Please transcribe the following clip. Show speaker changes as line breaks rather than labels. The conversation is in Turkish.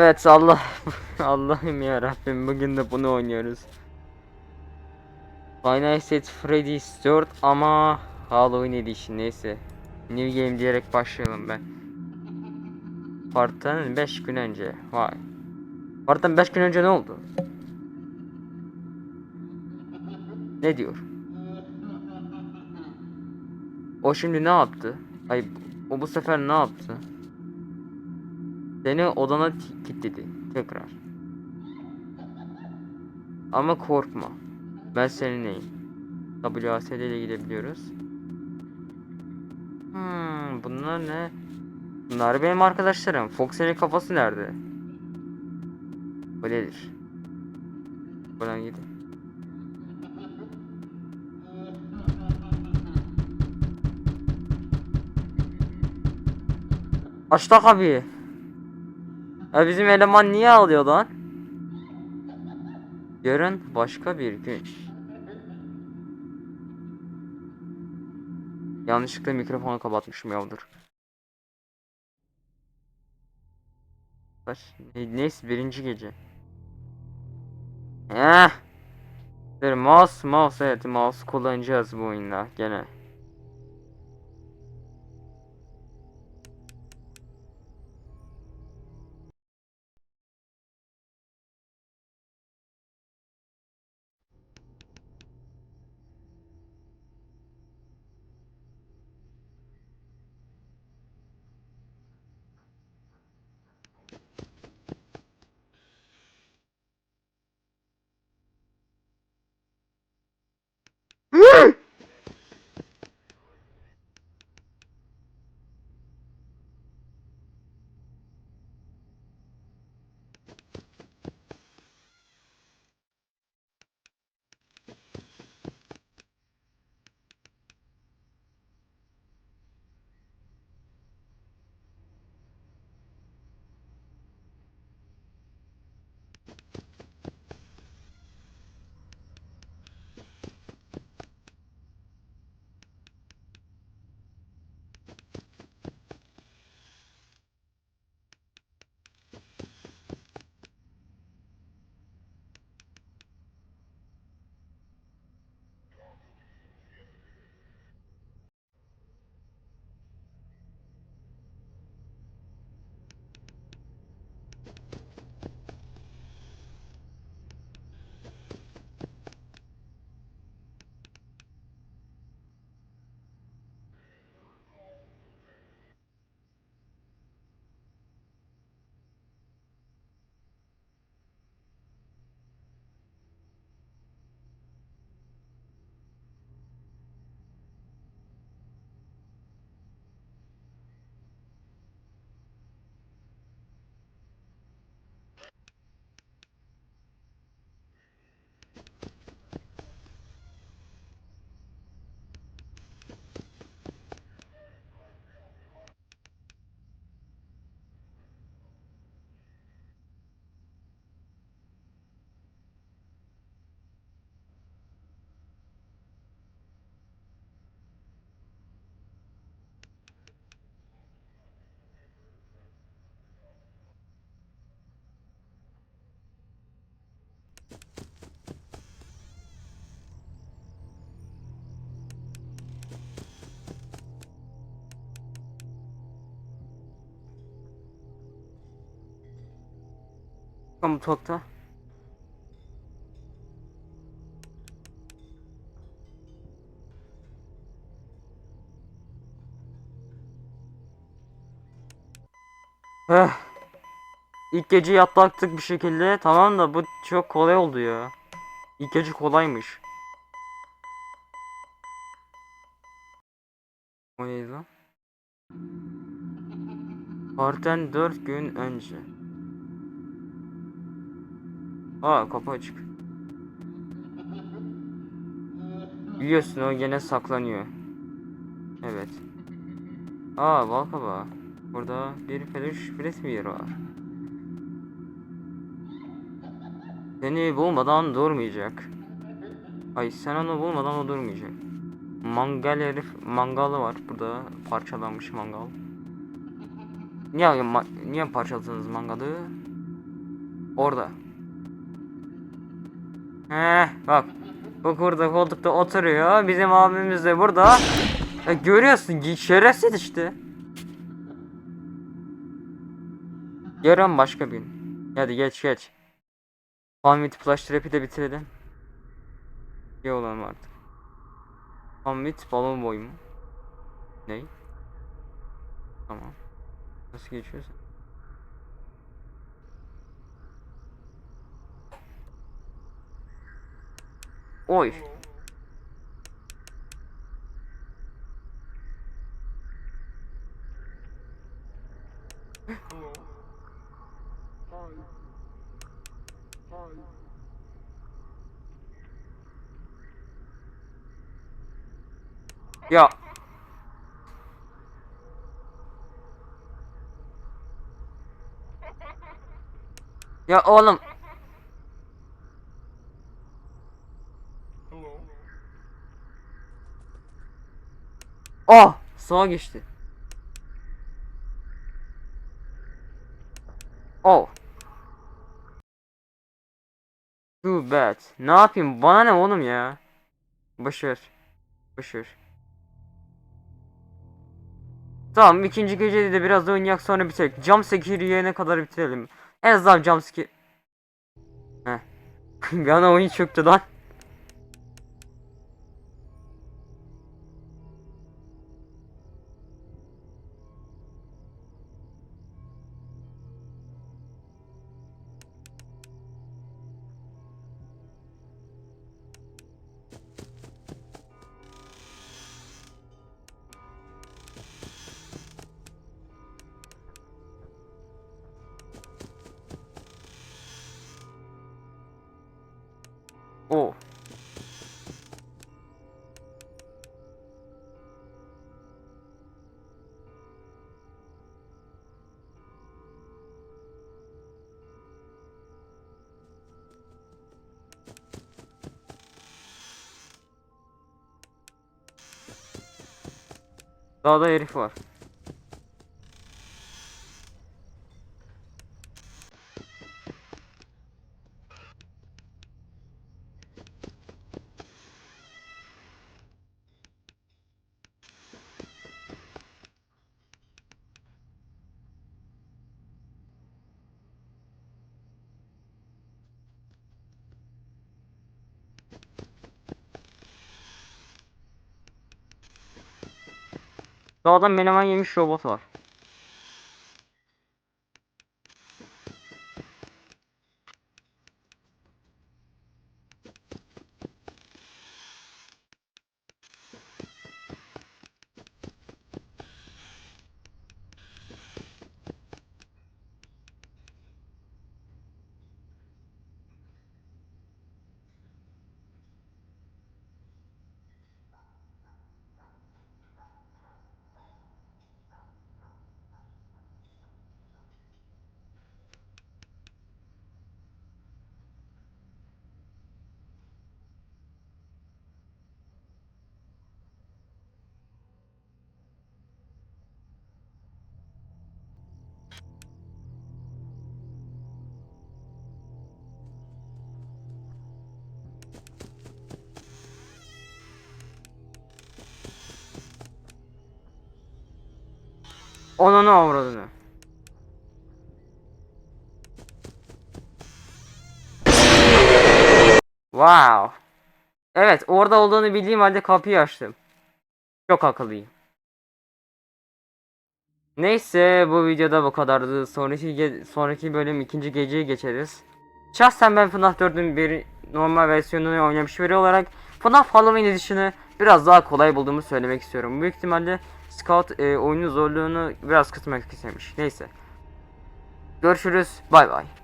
Evet Allah Allah'ım ya Rabbim bugün de bunu oynuyoruz. Final Fantasy Freddy's 4 ama Halloween Edition neyse. New Game diyerek başlayalım ben. Part'tan 5 gün önce. Vay. Part'tan 5 gün önce ne oldu? Ne diyor? O şimdi ne yaptı? Ay o bu sefer ne yaptı? Seni odana kilitledi tekrar. Ama korkma. Ben seninleyim. WASD ile gidebiliyoruz. Hmm, bunlar ne? Bunlar benim arkadaşlarım. Foxy'nin kafası nerede? Öyledir. Buradan gidin. Açtak abi. Ya bizim eleman niye ağlıyor lan? Yarın başka bir gün. Yanlışlıkla mikrofonu kapatmışım yavrum. Kaç? Ne, neyse birinci gece. Heh. Dur mouse mouse evet mouse kullanacağız bu oyunda gene. Mutfakta. Eh. İlk gece atlattık bir şekilde. Tamam da bu çok kolay oldu ya. İlk gece kolaymış. O neydi lan? Partiden 4 gün önce. Aa kapı açık. Biliyorsun o gene saklanıyor. Evet. Aa bal kabağı. Burada bir peluş Frisbee var. Seni bulmadan durmayacak. Ay sen onu bulmadan o durmayacak. Mangal herif mangalı var burada parçalanmış mangal. Niye ma- niye parçaladınız mangalı? Orada. Heh bak. Bu burada koltukta oturuyor. Bizim abimiz de burada. Ya görüyorsun şerefsiz işte. Yarın başka bir. Hadi geç geç. Palmit Flash Trap'i de bitirelim. İyi olan artık. Palmit balon boy mu? Ney? Tamam. Nasıl geçiyorsun? Oy. Ya. Ya oğlum. Oh, sağa geçti. Oh. Too bad. Ne yapayım? Bana ne oğlum ya? Boşver. Boşver. Tamam ikinci gecede de biraz oynayak sonra bitirelim. Jump scare yiyene kadar bitirelim. En azından jump scare. Heh. Bir ana oyun çöktü lan. Dağda herif var. Dağda menemen yemiş robot var. Onunu avradını. Wow. Evet orada olduğunu bildiğim halde kapıyı açtım. Çok akıllıyım. Neyse bu videoda bu kadardı. Sonraki sonraki bölüm ikinci geceyi geçeriz. Şahsen ben FNAF 4'ün bir normal versiyonunu oynamış biri olarak FNAF Halloween Edition'ı biraz daha kolay bulduğumu söylemek istiyorum. Büyük ihtimalle Scout e, oyunun zorluğunu biraz kısmak istemiş. Neyse. Görüşürüz. Bay bay.